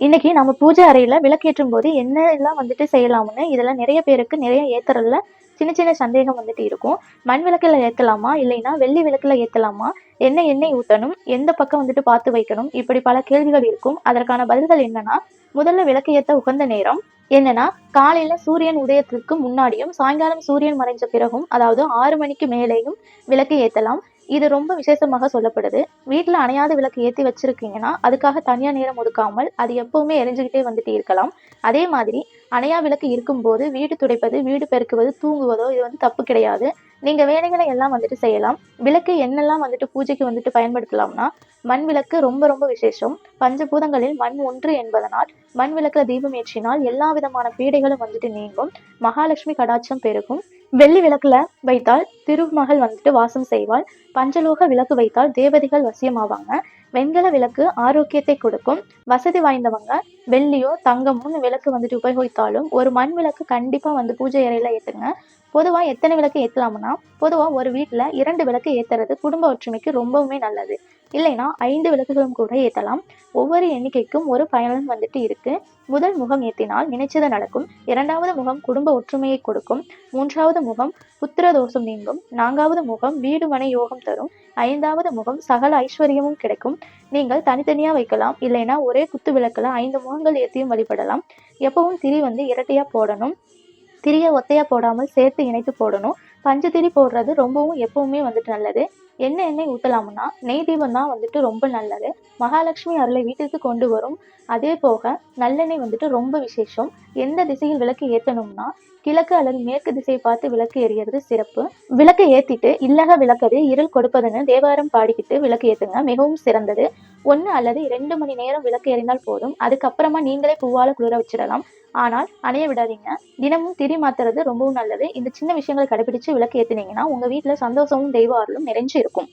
இன்னைக்கு நம்ம பூஜை அறையில விளக்கேற்றும் போது என்ன எல்லாம் வந்துட்டு செய்யலாம்னு இதெல்லாம் நிறைய பேருக்கு நிறைய ஏத்துறதுல சின்ன சின்ன சந்தேகம் வந்துட்டு இருக்கும். மண் விளக்கில் ஏற்றலாமா இல்லைன்னா வெள்ளி விளக்கில் ஏற்றலாமா என்ன எண்ணெய் ஊற்றணும் எந்த பக்கம் வந்துட்டு பார்த்து வைக்கணும்? இப்படி பல கேள்விகள் இருக்கும். அதற்கான பதில்கள் என்னன்னா முதல்ல விளக்கு ஏற்ற உகந்த நேரம் என்னன்னா காலையில சூரியன் உதயத்திற்கு முன்னாடியும் சாயங்காலம் சூரியன் மறைஞ்ச பிறகும் அதாவது ஆறு மணிக்கு மேலேயும் விளக்கு ஏற்றலாம் இது ரொம்ப விசேஷமாக சொல்லப்படுது. வீட்டில் அணையாத விளக்கு ஏற்றி வச்சிருக்கீங்கன்னா அதுக்காக தனியாக நேரம் ஒதுக்காமல் அது எப்பவுமே எரிஞ்சுக்கிட்டே வந்துட்டு இருக்கலாம். அதே மாதிரி அணையா விளக்கு இருக்கும்போது வீடு துடைப்பது வீடு பெருக்குவது தூங்குவதோ இது வந்து தப்பு கிடையாது. நீங்க வேலைகளை எல்லாம் வந்துட்டு செய்யலாம். விளக்கு என்னெல்லாம் வந்துட்டு பூஜைக்கு வந்துட்டு பயன்படுத்தலாம்னா மண் விளக்கு ரொம்ப ரொம்ப விசேஷம். பஞ்சபூதங்களில் மண் ஒன்று என்பதனால் மண் விளக்குல தீபம் ஏற்றினால் எல்லா விதமான பீடைகளும் வந்துட்டு நீங்கும். மகாலட்சுமி கடாட்சம் பெருகும். வெள்ளி விளக்குல வைத்தால் திருமகள் வந்துட்டு வாசம் செய்வாள். பஞ்சலோக விளக்கு வைத்தால் தேவதைகள் வசியமாவாங்க. வெண்கல விளக்கு ஆரோக்கியத்தை கொடுக்கும். வசதி வாய்ந்தவங்க வெள்ளியோ தங்கமும் விளக்கு வந்துட்டு உபயோகித்தாலும் ஒரு மண் விளக்கு கண்டிப்பா வந்து பூஜை அறையில ஏத்துங்க. பொதுவா எத்தனை விளக்கு ஏத்தலாம்னா பொதுவா ஒரு வீட்டுல இரண்டு விளக்கு ஏத்துறது குடும்ப ஒற்றுமைக்கு ரொம்பவுமே நல்லது. இல்லைன்னா ஐந்து விளக்குகளும் கூட ஏற்றலாம் ஒவ்வொரு எண்ணிக்கைக்கும் ஒரு பயனும் வந்துட்டு இருக்கு. முதல் முகம் ஏற்றினால் நினைச்சது நடக்கும். இரண்டாவது முகம் குடும்ப ஒற்றுமையை கொடுக்கும். மூன்றாவது முகம் புத்திர தோஷம் நீங்கும். நான்காவது முகம் வீடு மனை யோகம் தரும். ஐந்தாவது முகம் சகல ஐஸ்வர்யமும் கிடைக்கும். நீங்கள் தனித்தனியா வைக்கலாம். இல்லைன்னா ஒரே குத்து விளக்குல ஐந்து முகங்கள் ஏற்றியும் வழிபடலாம். எப்பவும் திரி வந்து இரட்டையா போடணும். திரியை ஒத்தையா போடாமல் சேர்த்து இணைத்து போடணும். பஞ்சு திரி போடுறது ரொம்பவும் எப்பவுமே வந்துட்டு நல்லது. என்ன எண்ணெய் ஊற்றலாம்னா நெய் தீபம் தான் வந்துட்டு ரொம்ப நல்லது. மகாலட்சுமி அருளை வீட்டிற்கு கொண்டு வரும். அதே போக நல்லெண்ணெய் வந்துட்டு ரொம்ப விசேஷம். எந்த திசையில் விளக்கு ஏற்றணும்னா கிழக்கு அல்லது மேற்கு திசையை பார்த்து விளக்கு எரியறது சிறப்பு. விளக்கு ஏற்றிட்டு இல்லக விளக்கது இருள் கொடுப்பதுன்னு தேவாரம் பாடிக்கிட்டு விளக்கு ஏற்றுங்க மிகவும் சிறந்தது. ஒன்று அல்லது இரண்டு மணி நேரம் விளக்கு எறிந்தால் போதும். அதுக்கப்புறமா நீங்களே பூவால குளிர வச்சிடலாம். ஆனால் அணைய விடாதீங்க. தினமும் திரி மாத்துறது ரொம்பவும் நல்லது. இந்த சின்ன விஷயங்களை கடைபிடிச்சு விளக்கு ஏத்துனீங்கன்னா உங்க வீட்டுல சந்தோஷமும் தெய்வ அருளும் நிறைஞ்சு இருக்கும்.